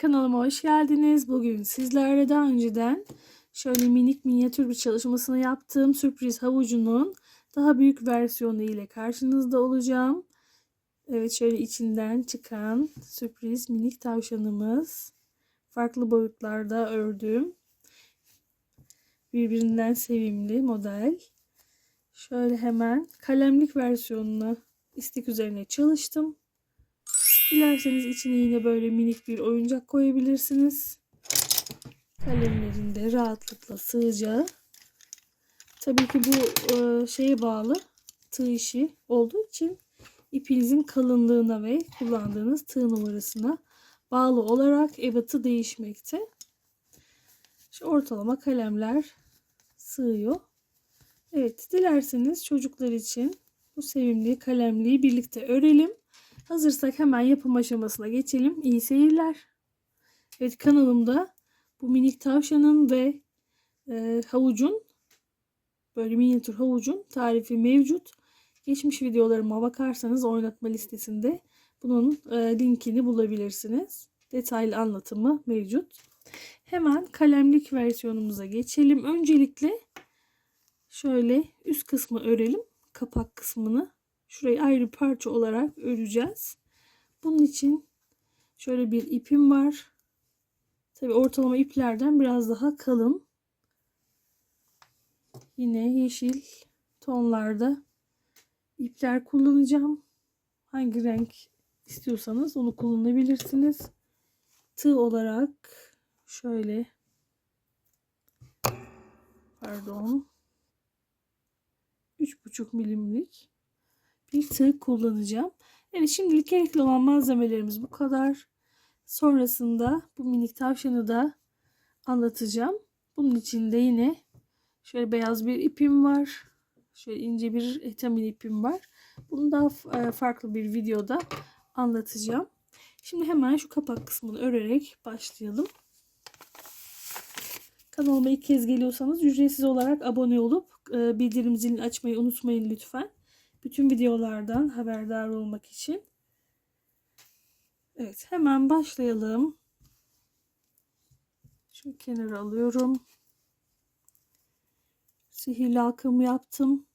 kanalıma hoş geldiniz. Bugün sizlerle daha önceden şöyle minik minyatür bir çalışmasını yaptığım sürpriz havucunun daha büyük versiyonu ile karşınızda olacağım. Evet şöyle içinden çıkan sürpriz minik tavşanımız. Farklı boyutlarda ördüm. Birbirinden sevimli model. Şöyle hemen kalemlik versiyonunu istik üzerine çalıştım. Dilerseniz içine yine böyle minik bir oyuncak koyabilirsiniz. Kalemlerin de rahatlıkla sığacağı. Tabii ki bu e, şeye bağlı tığ işi olduğu için ipinizin kalınlığına ve kullandığınız tığ numarasına bağlı olarak ebatı değişmekte. Şu ortalama kalemler sığıyor. Evet dilerseniz çocuklar için bu sevimli kalemliği birlikte örelim. Hazırsak hemen yapım aşamasına geçelim. İyi seyirler. Evet kanalımda bu minik tavşanın ve e, havucun böyle minyatür havucun tarifi mevcut. Geçmiş videolarıma bakarsanız oynatma listesinde bunun e, linkini bulabilirsiniz. Detaylı anlatımı mevcut. Hemen kalemlik versiyonumuza geçelim. Öncelikle şöyle üst kısmı örelim. Kapak kısmını. Şurayı ayrı parça olarak öreceğiz. Bunun için şöyle bir ipim var. Tabi ortalama iplerden biraz daha kalın. Yine yeşil tonlarda ipler kullanacağım. Hangi renk istiyorsanız onu kullanabilirsiniz. Tığ olarak şöyle pardon 3,5 milimlik bir tığ kullanacağım. Evet şimdilik gerekli olan malzemelerimiz bu kadar. Sonrasında bu minik tavşanı da anlatacağım. Bunun için de yine şöyle beyaz bir ipim var. Şöyle ince bir etamin ipim var. Bunu daha e, farklı bir videoda anlatacağım. Şimdi hemen şu kapak kısmını örerek başlayalım. Kanalıma ilk kez geliyorsanız ücretsiz olarak abone olup e, bildirim zilini açmayı unutmayın lütfen. Bütün videolardan haberdar olmak için. Evet hemen başlayalım. Şu kenara alıyorum. Sihirli halkamı yaptım.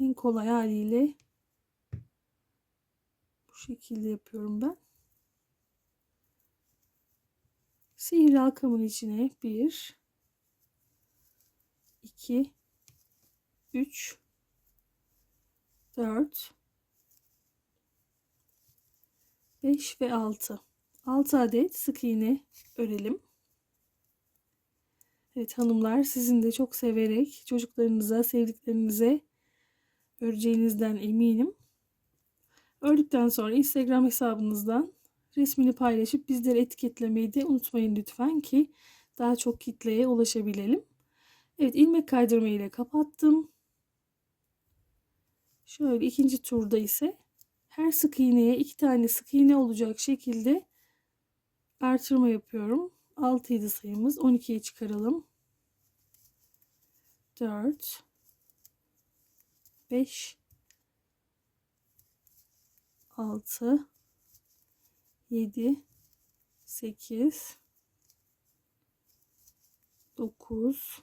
En kolay haliyle bu şekilde yapıyorum ben. Sihirli halkamın içine bir 2 3 4 5 ve 6 6 adet sık iğne örelim. Evet hanımlar sizin de çok severek çocuklarınıza, sevdiklerinize öreceğinizden eminim. Ördükten sonra Instagram hesabınızdan resmini paylaşıp bizleri etiketlemeyi de unutmayın lütfen ki daha çok kitleye ulaşabilelim. Evet ilmek kaydırma ile kapattım. Şöyle ikinci turda ise her sık iğneye iki tane sık iğne olacak şekilde artırma yapıyorum. 6 idi sayımız. 12'ye çıkaralım. 4 5 6 7 8 9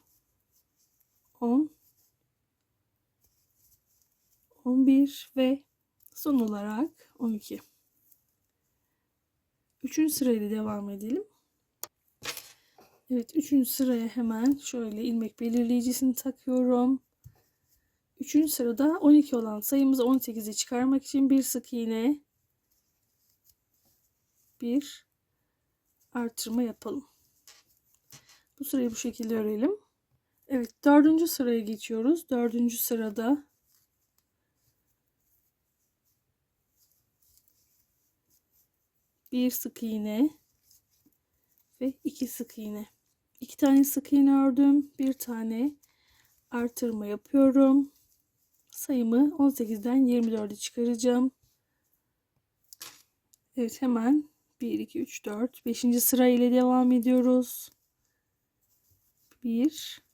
10 11 ve son olarak 12. Üçüncü sırayla devam edelim. Evet üçüncü sıraya hemen şöyle ilmek belirleyicisini takıyorum. Üçüncü sırada 12 olan sayımızı 18'e çıkarmak için bir sık iğne bir artırma yapalım. Bu sırayı bu şekilde örelim. Evet dördüncü sıraya geçiyoruz. Dördüncü sırada bir sık iğne ve iki sık iğne. İki tane sık iğne ördüm. Bir tane artırma yapıyorum. Sayımı 18'den 24'e çıkaracağım. Evet hemen 1, 2, 3, 4, 5. sıra ile devam ediyoruz. 1,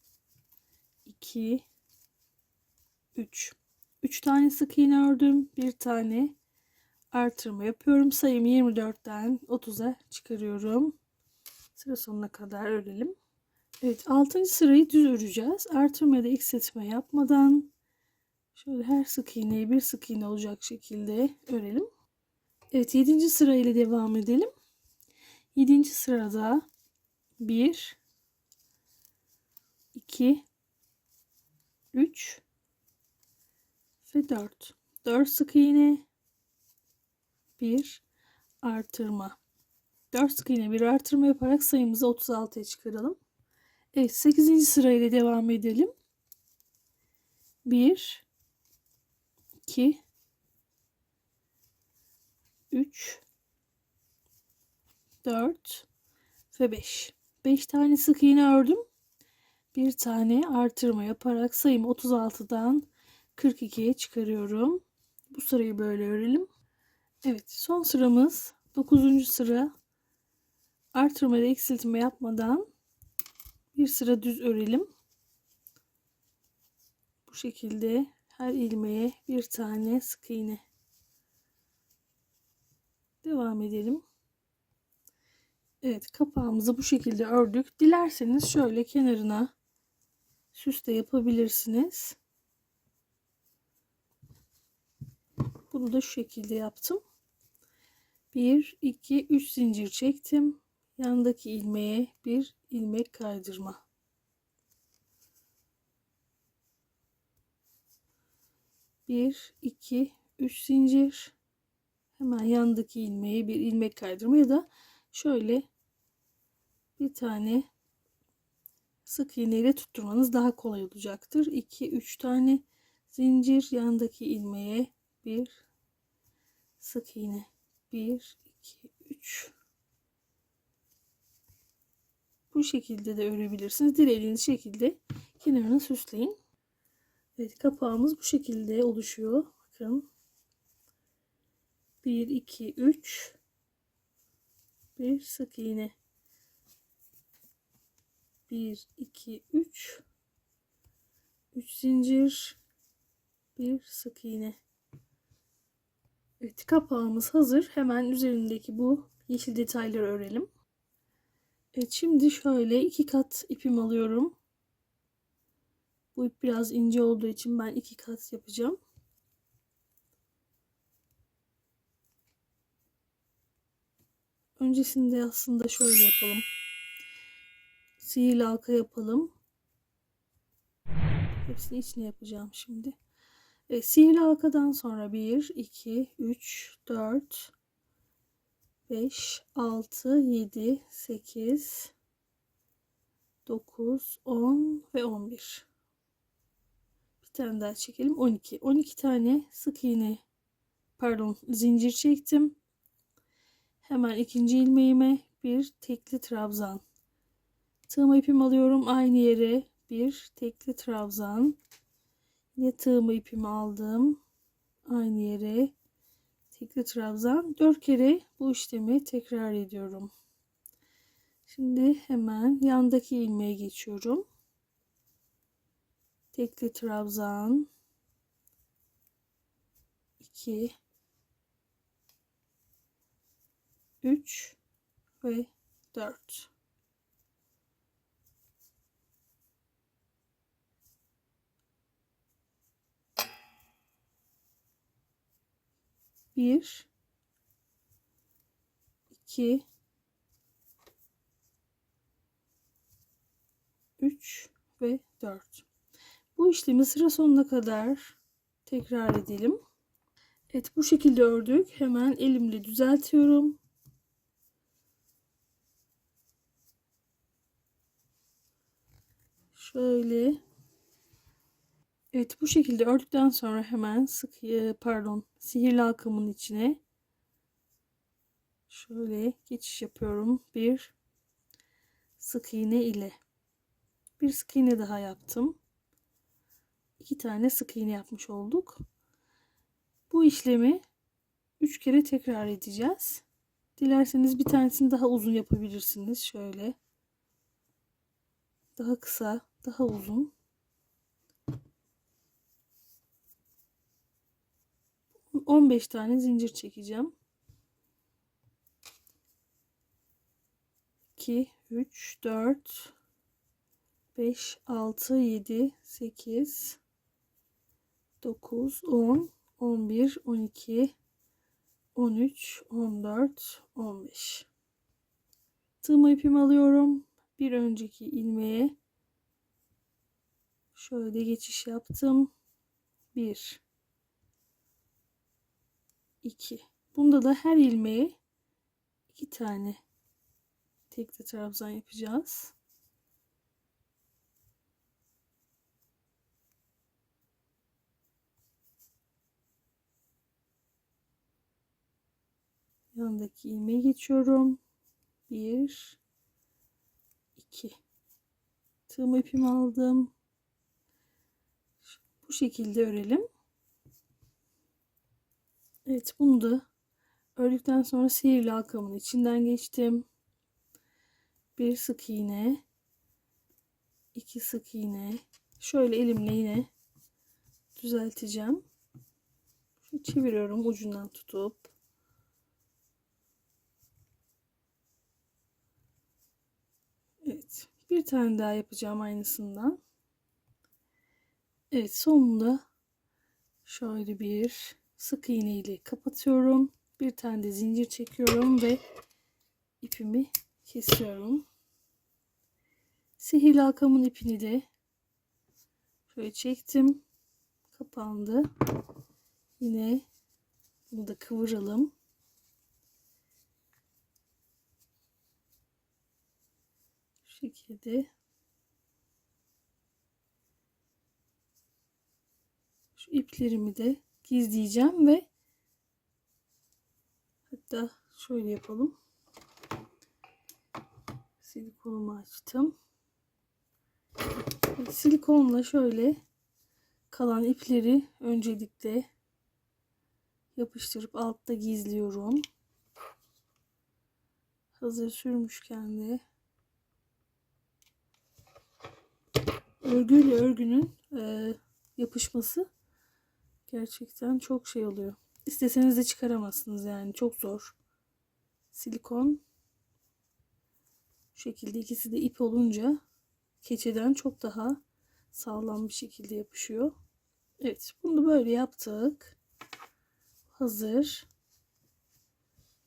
2 3 3 tane sık iğne ördüm. Bir tane artırma yapıyorum. Sayımı 24'ten 30'a çıkarıyorum. Sıra sonuna kadar örelim. Evet 6. sırayı düz öreceğiz. Artırma ya da eksiltme yapmadan şöyle her sık iğneyi bir sık iğne olacak şekilde örelim. Evet 7. sırayla devam edelim. 7. sırada 1 2 3 ve 4. 4 sık iğne 1 artırma. 4 sık iğne bir artırma yaparak sayımızı 36'ya çıkaralım. Evet 8. sırayla devam edelim. 1 2 3 4 ve 5. 5 tane sık iğne ördüm. Bir tane artırma yaparak sayımı 36'dan 42'ye çıkarıyorum. Bu sırayı böyle örelim. Evet son sıramız 9. sıra. Artırma ve eksiltme yapmadan bir sıra düz örelim. Bu şekilde her ilmeğe bir tane sık iğne. Devam edelim. Evet kapağımızı bu şekilde ördük. Dilerseniz şöyle kenarına süs de yapabilirsiniz. Bunu da şu şekilde yaptım. 1, 2, 3 zincir çektim. Yandaki ilmeğe bir ilmek kaydırma. Bir, iki, üç zincir. Hemen yandaki ilmeğe bir ilmek kaydırma ya da şöyle bir tane sık iğne ile tutturmanız daha kolay olacaktır. 2 3 tane zincir yandaki ilmeğe bir sık iğne 1 2 3 bu şekilde de örebilirsiniz. Dilediğiniz şekilde kenarını süsleyin. Evet kapağımız bu şekilde oluşuyor. Bakın. 1 2 3 bir sık iğne 1 2 3 3 zincir bir sık iğne Evet kapağımız hazır. Hemen üzerindeki bu yeşil detayları örelim. Evet şimdi şöyle iki kat ipim alıyorum. Bu ip biraz ince olduğu için ben iki kat yapacağım. Öncesinde aslında şöyle yapalım. Sihirli halka yapalım. Hepsini içine yapacağım şimdi. E, sihirli halkadan sonra 1, 2, 3, 4, 5, 6, 7, 8, 9, 10 ve 11. Bir tane daha çekelim. 12. 12 tane sık iğne pardon zincir çektim. Hemen ikinci ilmeğime bir tekli trabzan. Tığım ipimi alıyorum aynı yere bir tekli trabzan. Yine tığımı ipimi aldım. Aynı yere tekli trabzan. Dört kere bu işlemi tekrar ediyorum. Şimdi hemen yandaki ilmeğe geçiyorum. Tekli trabzan. 2 3 ve 4 bir iki üç ve dört. Bu işlemi sıra sonuna kadar tekrar edelim. Evet bu şekilde ördük. Hemen elimle düzeltiyorum. Şöyle. Evet bu şekilde ördükten sonra hemen sık e, pardon sihirli halkamın içine şöyle geçiş yapıyorum. Bir sık iğne ile bir sık iğne daha yaptım. İki tane sık iğne yapmış olduk. Bu işlemi üç kere tekrar edeceğiz. Dilerseniz bir tanesini daha uzun yapabilirsiniz. Şöyle. Daha kısa, daha uzun. 15 tane zincir çekeceğim. 2 3 4 5 6 7 8 9 10 11 12 13 14 15 Tığma ipimi alıyorum. Bir önceki ilmeğe şöyle geçiş yaptım. 1 2 Bunda da her ilmeğe iki tane tek de trabzan yapacağız. Yanındaki ilmeğe geçiyorum. 1 2 Tığım ipimi aldım. Bu şekilde örelim. Evet bunu da ördükten sonra sihirli halkamın içinden geçtim. Bir sık iğne, iki sık iğne. Şöyle elimle yine düzelteceğim. Şu çeviriyorum ucundan tutup. Evet. Bir tane daha yapacağım aynısından. Evet sonunda şöyle bir sık iğne ile kapatıyorum. Bir tane de zincir çekiyorum ve ipimi kesiyorum. Sihirli halkamın ipini de şöyle çektim. Kapandı. Yine bunu da kıvıralım. Şu şekilde şu iplerimi de gizleyeceğim ve hatta şöyle yapalım. Silikonumu açtım. Silikonla şöyle kalan ipleri öncelikle yapıştırıp altta gizliyorum. Hazır sürmüşken de örgüyle örgünün e, yapışması gerçekten çok şey oluyor. İsteseniz de çıkaramazsınız yani çok zor. Silikon şu şekilde ikisi de ip olunca keçeden çok daha sağlam bir şekilde yapışıyor. Evet bunu böyle yaptık. Hazır.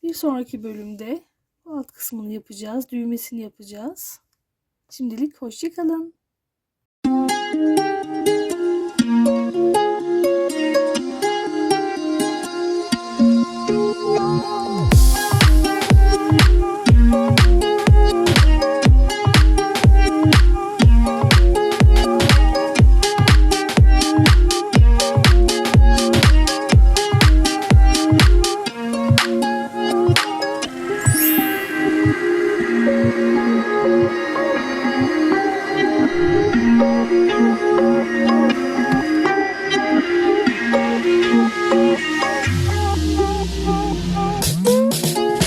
Bir sonraki bölümde alt kısmını yapacağız. Düğmesini yapacağız. Şimdilik hoşçakalın.